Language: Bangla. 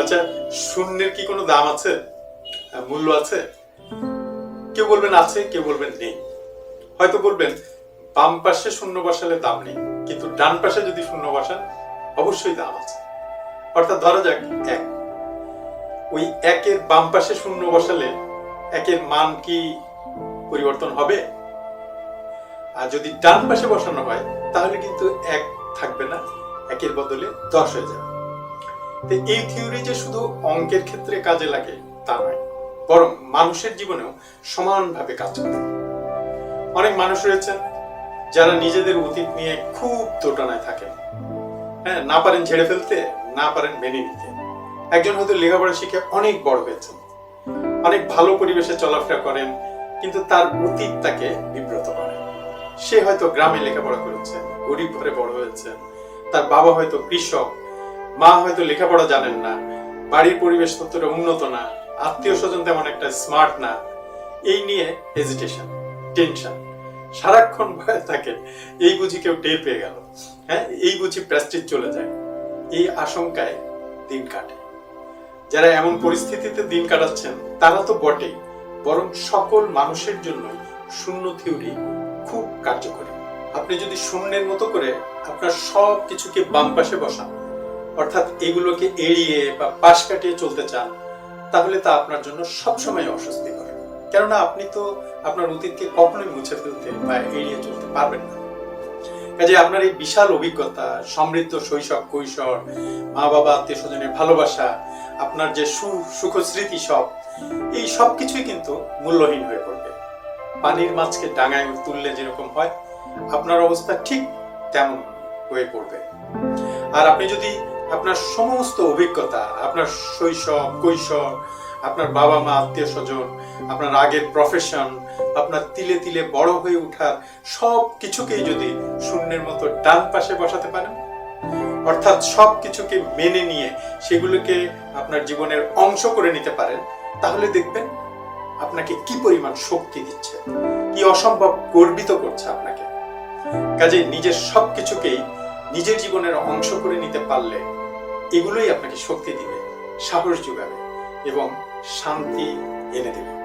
আচ্ছা শূন্যের কি কোনো দাম আছে? মূল্য আছে? কেউ বলবেন আছে, কেউ বলবেন নেই। হয়তো বলবেন, বাম পাশে শূন্য বসালে দাম নেই, কিন্তু ডান পাশে যদি শূন্য বসান, অবশ্যই দাম আছে। অর্থাৎ ধরা যাক এক। ওই একের বাম পাশে শূন্য বসালে একের মান কি পরিবর্তন হবে? আর যদি ডান পাশে বসানো হয়, তাহলে কিন্তু এক থাকবে না, একের বদলে দশ হয়ে যাবে। তো এই থিওরি যে শুধু অঙ্কের ক্ষেত্রে কাজে লাগে, তা নয়, বরং মানুষের জীবনেও সমানভাবে কাজ করে। অনেক মানুষ রয়েছেন যারা নিজেদের অতীত নিয়ে খুব দোটানায় থাকেন। হ্যাঁ না পারেন ঝেড়ে ফেলতে, না পারেন মেনে নিতে। একজন হয়তো লেখাপড়া শিখে অনেক বড় হয়েছেন, অনেক ভালো পরিবেশে চলাফেরা করেন, কিন্তু তার অতীত তাকে বিব্রত করে। সে হয়তো গ্রামে লেখাপড়া করেছে গরিব ঘরে বড় হয়েছে তার বাবা হয়তো কৃষক মা হয়তো লেখাপড়া জানেন না, বাড়ির পরিবেশ ততটা উন্নত না, আত্মীয় স্বজন তেমন একটা স্মার্ট না। এই নিয়ে হেজিটেশন টেনশন সারাক্ষণ ভয়ে থাকে এই বুঝি কেউ টের পেয়ে গেল। হ্যাঁ এই বুঝি প্রেস্টিজ চলে যায়। এই আশঙ্কায় দিন কাটে। যারা এমন পরিস্থিতিতে দিন কাটাচ্ছেন, তারা তো বটেই বরং সকল মানুষের জন্য শূন্য থিওরি খুব কার্যকরী। আপনি যদি শূন্যের মতো করে আপনার সব কিছুকে বাম পাশে বসান অর্থাৎ এগুলোকে এড়িয়ে বা পাশ কাটিয়ে চলতে চান, তাহলে তা আপনার জন্য সবসময় অস্বস্তি করে কেননা আপনি তো আপনার অতীতকে কখনোই মুছে ফেলতে বা এড়িয়ে চলতে পারবেন না। কাজে আপনার এই বিশাল অভিজ্ঞতা, সমৃদ্ধ শৈশব, কৈশোর মা বাবা আত্মীয় স্বজনের ভালোবাসা, আপনার যে সুখ স্মৃতি সব, এই সব কিছুই কিন্তু মূল্যহীন হয়ে পড়বে। পানির মাছকে ডাঙায় তুললে যেরকম হয়, আপনার অবস্থা ঠিক তেমন হয়ে পড়বে। আর আপনি যদি আপনার সমস্ত অভিজ্ঞতা, আপনার শৈশব, কৈশোর, আপনার বাবা মা আত্মীয় স্বজন আপনার আগের প্রফেশন আপনার তিলে তিলে বড় হয়ে ওঠার সব কিছুকেই যদি শূন্যের মতো ডান পাশে বসাতে পারেন, অর্থাৎ সব কিছুকে মেনে নিয়ে সেগুলোকে আপনার জীবনের অংশ করে নিতে পারেন, তাহলে দেখবেন আপনাকে কি পরিমাণ শক্তি দিচ্ছে, কি অসম্ভব গর্বিত করছে আপনাকে। কাজে নিজের সব কিছুকেই নিজের জীবনের অংশ করে নিতে পারলে এগুলোই আপনাকে শক্তি দিবে সাহস যোগাবে এবং শান্তি এনে দেবে।